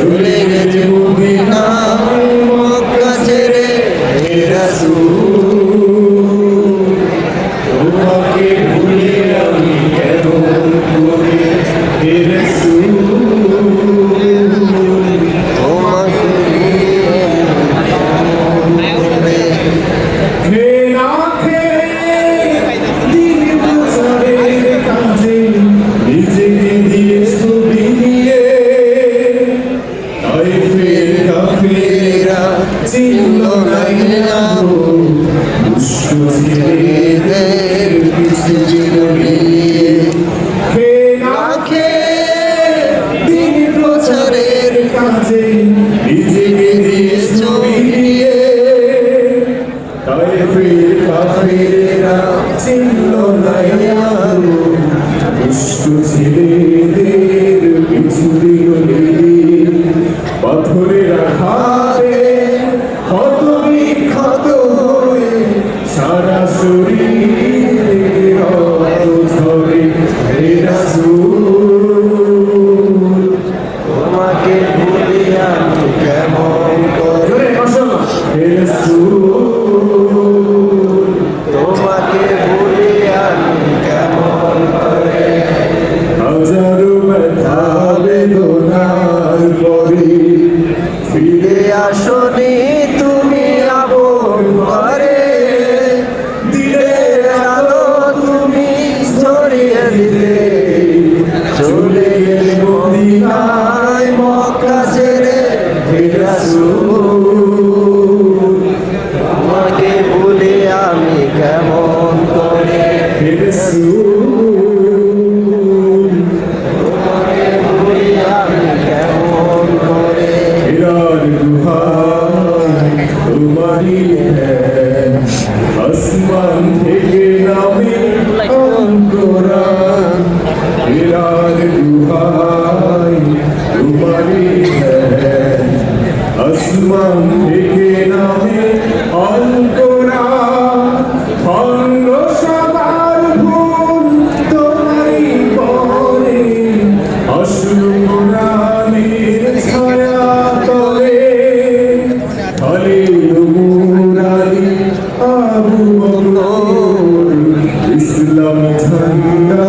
Amen. ফিরে না চিল্ল নাই ছিল আসমান থেকে নামে অন্তরা ভঙ্গ সবার ভুল তোমারই পরে। আসল কোরআনের ছায়া তলে তলে মুরাদি আবু বকর, ইসলাম ঝান্ডা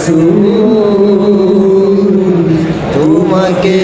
রসুল তোমাকে